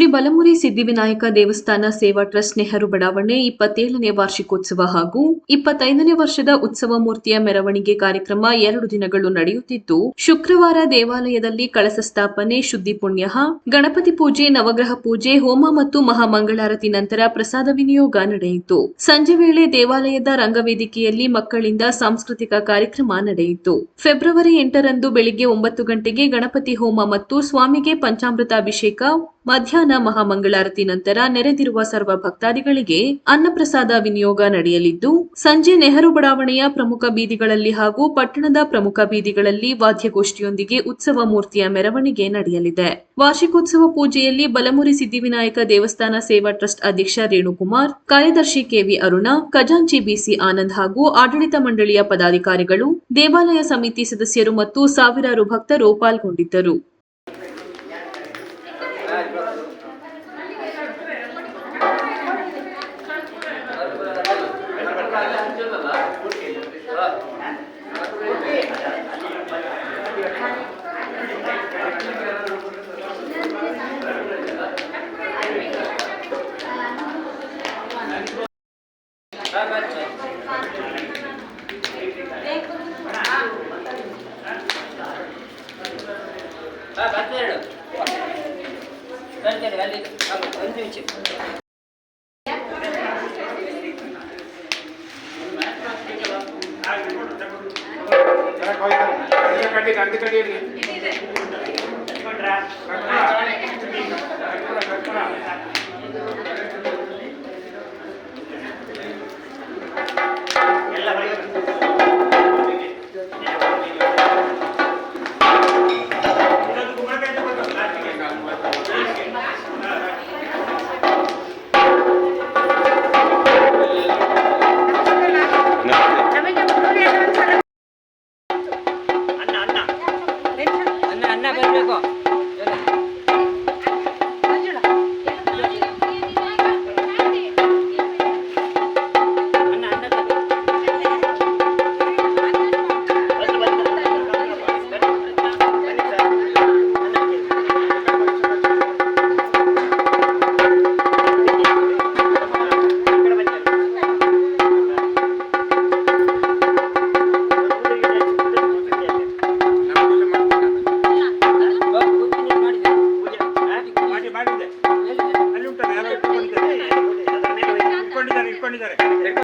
ಶ್ರೀ ಬಲಮುರಿ ಸಿದ್ದಿವಿನಾಯಕ ದೇವಸ್ಥಾನ ಸೇವಾ ಟ್ರಸ್ಟ್ ನೆಹರು ಬಡಾವಣೆ ಇಪ್ಪತ್ತೇಳನೇ ವಾರ್ಷಿಕೋತ್ಸವ ಹಾಗೂ ಇಪ್ಪತ್ತೈದನೇ ವರ್ಷದ ಉತ್ಸವ ಮೂರ್ತಿಯ ಮೆರವಣಿಗೆ ಕಾರ್ಯಕ್ರಮ ಎರಡು ದಿನಗಳು ನಡೆಯುತ್ತಿದ್ದು, ಶುಕ್ರವಾರ ದೇವಾಲಯದಲ್ಲಿ ಕಳಸ ಸ್ಥಾಪನೆ, ಶುದ್ಧಿ ಪುಣ್ಯ, ಗಣಪತಿ ಪೂಜೆ, ನವಗ್ರಹ ಪೂಜೆ, ಹೋಮ ಮತ್ತು ಮಹಾಮಂಗಳಾರತಿ ನಂತರ ಪ್ರಸಾದ ವಿನಿಯೋಗ ನಡೆಯಿತು. ಸಂಜೆ ವೇಳೆ ದೇವಾಲಯದ ರಂಗವೇದಿಕೆಯಲ್ಲಿ ಮಕ್ಕಳಿಂದ ಸಾಂಸ್ಕೃತಿಕ ಕಾರ್ಯಕ್ರಮ ನಡೆಯಿತು. ಫೆಬ್ರವರಿ ಎಂಟರಂದು ಬೆಳಿಗ್ಗೆ ಒಂಬತ್ತು ಗಂಟೆಗೆ ಗಣಪತಿ ಹೋಮ ಮತ್ತು ಸ್ವಾಮಿಗೆ ಪಂಚಾಮೃತಾಭಿಷೇಕ ಮಧ್ಯಾಹ್ನ ಮಹಾಮಂಗಳಾರತಿ ನಂತರ ನೆರೆದಿರುವ ಸರ್ವ ಭಕ್ತಾದಿಗಳಿಗೆ ಅನ್ನಪ್ರಸಾದ ವಿನಿಯೋಗ ನಡೆಯಲಿದ್ದು, ಸಂಜೆ ನೆಹರು ಬಡಾವಣೆಯ ಪ್ರಮುಖ ಬೀದಿಗಳಲ್ಲಿ ಹಾಗೂ ಪಟ್ಟಣದ ಪ್ರಮುಖ ಬೀದಿಗಳಲ್ಲಿ ವಾದ್ಯಗೋಷ್ಠಿಯೊಂದಿಗೆ ಉತ್ಸವ ಮೂರ್ತಿಯ ಮೆರವಣಿಗೆ ನಡೆಯಲಿದೆ. ವಾರ್ಷಿಕೋತ್ಸವ ಪೂಜೆಯಲ್ಲಿ ಬಲಮುರಿ ಸಿದ್ಧಿವಿನಾಯಕ ದೇವಸ್ಥಾನ ಸೇವಾ ಟ್ರಸ್ಟ್ ಅಧ್ಯಕ್ಷ ರೇಣುಕುಮಾರ್, ಕಾರ್ಯದರ್ಶಿ ಕೆವಿ ಅರುಣ, ಖಜಾಂಚಿ ಬಿಸಿ ಆನಂದ್ ಹಾಗೂ ಆಡಳಿತ ಮಂಡಳಿಯ ಪದಾಧಿಕಾರಿಗಳು, ದೇವಾಲಯ ಸಮಿತಿ ಸದಸ್ಯರು ಮತ್ತು ಸಾವಿರಾರು ಭಕ್ತರು ಪಾಲ್ಗೊಂಡಿದ್ದರು. ಹತ್ತೆರಡು ಬರ್ತೇನೆ ಅಲ್ಲಿ ಒಂದು ನಿಮಿಷ ಕಡ್ಡಿ ಗಂಧಿ ಕಡಿಯಲ್ಲಿ 要不这个要的